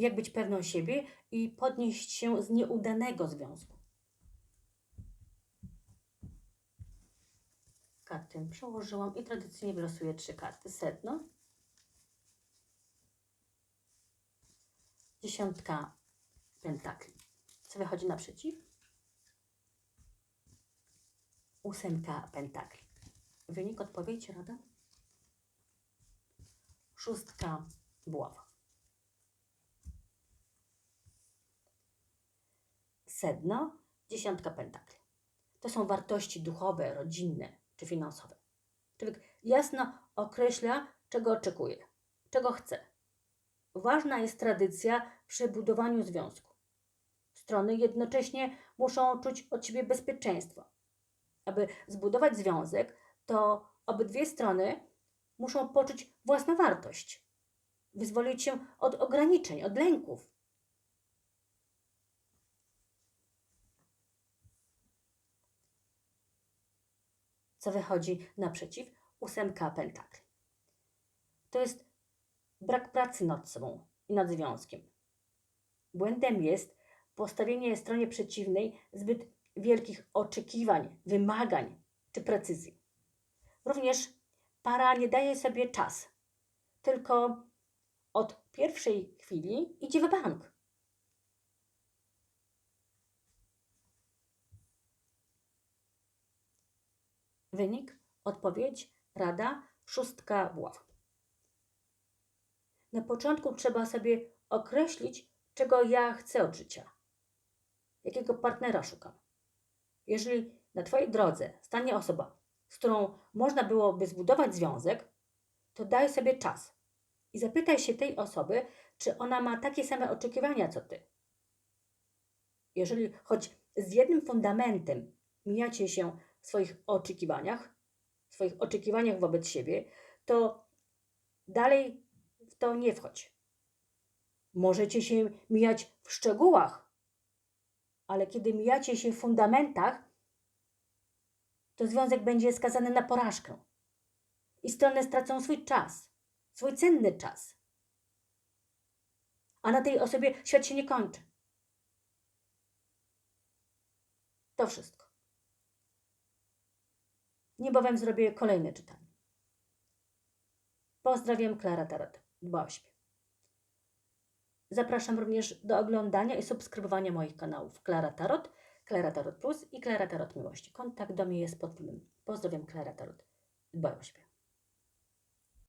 Jak być pewną siebie i podnieść się z nieudanego związku. Karty przełożyłam i tradycyjnie wylosuję trzy karty. Sedno, dziesiątka pentakli. Co wychodzi naprzeciw? Ósemka pentakli. Wynik, odpowiedź, rada? Szóstka buława. Sedno, dziesiątka pentakli. To są wartości duchowe, rodzinne czy finansowe. Człowiek jasno określa, czego oczekuje, czego chce. Ważna jest tradycja przy budowaniu związku. Strony jednocześnie muszą czuć od siebie bezpieczeństwo. Aby zbudować związek, to obydwie strony muszą poczuć własną wartość, wyzwolić się od ograniczeń, od lęków. Co wychodzi naprzeciw? Ósemka pentakli. To jest brak pracy nad sobą i nad związkiem. Błędem jest postawienie stronie przeciwnej zbyt wielkich oczekiwań, wymagań czy precyzji. Również para nie daje sobie czas, tylko od pierwszej chwili idzie w bank. Wynik, odpowiedź, rada, szóstka buław. Na początku trzeba sobie określić, czego ja chcę od życia, jakiego partnera szukam. Jeżeli na Twojej drodze stanie osoba, z którą można byłoby zbudować związek, to daj sobie czas i zapytaj się tej osoby, czy ona ma takie same oczekiwania co Ty. Jeżeli choć z jednym fundamentem mijacie się w swoich oczekiwaniach, w swoich oczekiwaniach wobec siebie, to dalej w to nie wchodź. Możecie się mijać w szczegółach, ale kiedy mijacie się w fundamentach, to związek będzie skazany na porażkę. I strony stracą swój czas, swój cenny czas. A na tej osobie świat się nie kończy. To wszystko. Niebawem zrobię kolejne czytanie. Pozdrawiam, Klara Tarot. Dba o siebie. Zapraszam również do oglądania i subskrybowania moich kanałów Klara Tarot, Klara Tarot Plus i Klara Tarot Miłości. Kontakt do mnie jest pod filmem. Pozdrawiam, Klara Tarot. Dbaj o siebie.